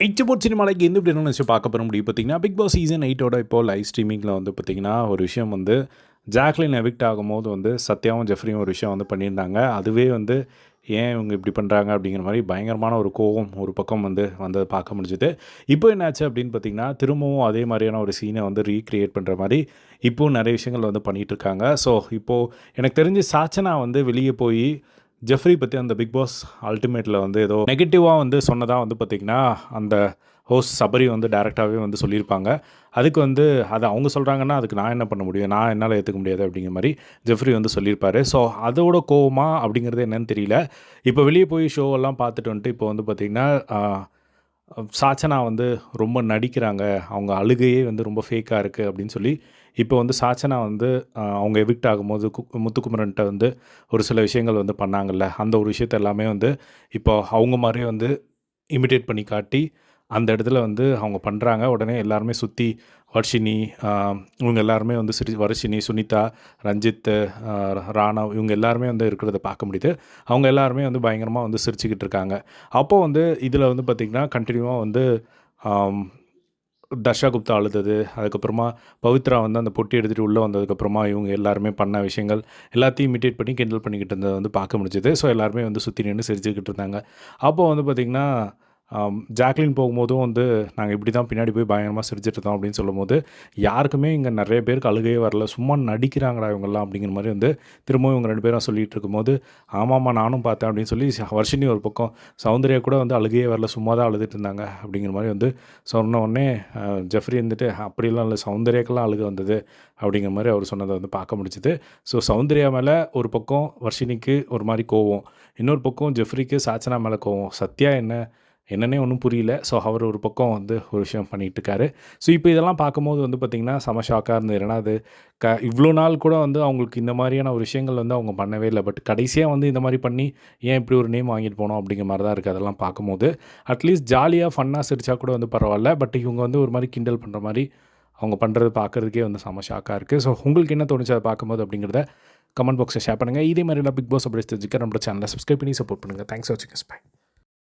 இச்சபோட் சினிமாலைக்கு எந்த இப்படி என்ன பார்க்க போகிற முடியும் பார்த்தீங்கன்னா பிக் பாஸ் சீசன் எயிட்டோட இப்போ லைவ் ஸ்ட்ரீமிங்கில் வந்து பார்த்திங்கன்னா ஒரு விஷயம் வந்து ஜாக்லின் எவிக்ட் ஆகும்போது வந்து சத்யாவும் ஜெஃப்ரியும் ஒரு விஷயம் வந்து பண்ணியிருந்தாங்க. அதுவே வந்து ஏன் இவங்க இப்படி பண்ணுறாங்க அப்படிங்கிற மாதிரி பயங்கரமான ஒரு கோவம் ஒரு பக்கம் வந்து வந்ததை பார்க்க முடிஞ்சுது. இப்போ என்னாச்சு அப்படின்னு பார்த்தீங்கன்னா திரும்பவும் அதே மாதிரியான ஒரு சீனை வந்து ரீக்ரியேட் பண்ணுற மாதிரி இப்போவும் நிறைய விஷயங்கள் வந்து பண்ணிகிட்ருக்காங்க ஸோ இப்போது எனக்கு தெரிஞ்சு சாச்சனா வந்து வெளியே போய் ஜெஃப்ரி பற்றி அந்த பிக் பாஸ் அல்டிமேட்டில் வந்து ஏதோ நெகட்டிவாக வந்து சொன்னதாக வந்து பார்த்திங்கன்னா அந்த ஹோஸ்ட் சபரி வந்து டேரெக்டாகவே வந்து சொல்லியிருப்பாங்க. அதுக்கு வந்து அது அவங்க சொல்கிறாங்கன்னா அதுக்கு நான் என்ன பண்ண முடியும்? நான் என்னால் ஏற்றுக்க முடியாது அப்படிங்கிற மாதிரி ஜெஃப்ரி வந்து சொல்லியிருப்பாரு. ஸோ அதோட கோவமா அப்படிங்கிறது என்னன்னு தெரியல. இப்போ வெளியே போய் ஷோவெல்லாம் பார்த்துட்டு வந்துட்டு இப்போ வந்து பார்த்திங்கன்னா சாச்சனா வந்து ரொம்ப நடிக்கிறாங்க. அவங்க அழுகையே வந்து ரொம்ப ஃபேக்காக இருக்குது அப்படின்னு சொல்லி இப்போ வந்து சாச்சனா வந்து அவங்க எவிக்ட் ஆகும்போது கு முத்துக்குமரன்ட்ட வந்து ஒரு சில விஷயங்கள் வந்து பண்ணாங்கல்ல. அந்த ஒரு விஷயத்த எல்லாமே வந்து இப்போ அவங்க மாதிரியே வந்து இமிடேட் பண்ணி காட்டி அந்த இடத்துல வந்து அவங்க பண்ணுறாங்க உடனே எல்லாருமே சுற்றி வர்ஷினி இவங்க எல்லாருமே வந்து சிரி வர்ஷினி சுனிதா ரஞ்சித் ராணவ் இவங்க எல்லாருமே வந்து இருக்கிறத பார்க்க முடியுது. அவங்க எல்லாருமே வந்து பயங்கரமாக வந்து சிரிச்சுக்கிட்டு இருக்காங்க. அப்போது வந்து இதில் வந்து பார்த்திங்கன்னா கண்டினியூவாக வந்து தர்ஷா குப்தா அழுதது. அதுக்கப்புறமா பவித்ரா வந்து அந்த பொட்டி எடுத்துகிட்டு உள்ளே வந்ததுக்கப்புறமா இவங்க எல்லாருமே பண்ண விஷயங்கள் எல்லாத்தையும் இமிட்டேட் பண்ணி கிண்டல் பண்ணிக்கிட்டு இருந்ததை வந்து பார்க்க முடிஞ்சுது. ஸோ எல்லாருமே வந்து சுற்றி நின்று சிரிச்சுக்கிட்டு இருந்தாங்க. அப்போது வந்து பார்த்திங்கன்னா ஜாக்லின் போகும்போதும் வந்து நாங்கள் இப்படி தான் பின்னாடி போய் பயங்கரமாக சிரிச்சிட்டு இருந்தோம் அப்படின்னு சொல்லும்போது யாருக்குமே இங்கே நிறைய பேருக்கு அழுகையே வரல. சும்மா நடிக்கிறாங்கடா இவங்கெல்லாம் அப்படிங்கிற மாதிரி வந்து திரும்பவும் இவங்க ரெண்டு பேரும் சொல்லிட்டு இருக்கும்போது ஆமாம்மா நானும் பார்த்தேன் அப்படின்னு சொல்லி வருஷினி வர்ஷினி ஒரு பக்கம் சௌந்தர்யா கூட வந்து அழுகையே வரல சும்மா தான் அழுதுட்டு இருந்தாங்க அப்படிங்கிற மாதிரி வந்து சொன்ன உடனே ஜெஃப்ரி வந்துட்டு அப்படிலாம் இல்லை சௌந்தர்யாக்கெல்லாம் அழுக வந்தது அப்படிங்கிற மாதிரி அவர் சொன்னதை வந்து பார்க்க முடிஞ்சுது. ஸோ சௌந்தர்யா மேலே ஒரு பக்கம் வர்ஷினிக்கு ஒரு மாதிரி கோவம் இன்னொரு பக்கம் ஜெஃப்ரிக்கு சாச்சனா மேலே கோவம். சத்யா என்ன என்னன்னே ஒன்றும் புரியல. ஸோ அவர் ஒரு பக்கம் வந்து ஒரு விஷயம் பண்ணிகிட்டு இருக்காரு ஸோ இப்போ இதெல்லாம் பார்க்கும்போது வந்து பார்த்திங்கன்னா செம ஷாக்காக இருந்தது. ஏன்னா அது க இவ்வளோ நாள் கூட வந்து அவங்களுக்கு இந்த மாதிரியான ஒரு விஷயங்கள் வந்து அவங்க பண்ணவே இல்லை. பட் கடைசியாக வந்து இந்த மாதிரி பண்ணி ஏன் இப்படி ஒரு நேம் வாங்கிட்டு போனோம் அப்படிங்கிற மாதிரி தான் இருக்குது அதெல்லாம் பார்க்கும்போது. அட்லீஸ்ட் ஜாலியாக ஃபன்னாக சிரிச்சா கூட வந்து பரவாயில்ல. பட் இவங்க வந்து ஒரு மாதிரி கிண்டல் பண்ணுற மாதிரி அவங்க பண்ணுறது பார்க்குறதுக்கே வந்து செம ஷாக்காக இருக்குது ஸோ உங்களுக்கு என்ன தோணுச்சு அதை பார்க்கும்போது அப்படிங்கிறத கமெண்ட் பாக்ஸில் ஷேர் பண்ணுங்கள் இதே மாதிரி பிக் பாஸ் அப்படி தெரிஞ்சுக்க நம்மளோட சேனலை சப்ஸ்கிரைப் பண்ணி சப்போர்ட் பண்ணுங்கள் தேங்க்ஸ் ஃபார் வாட்சிங் பை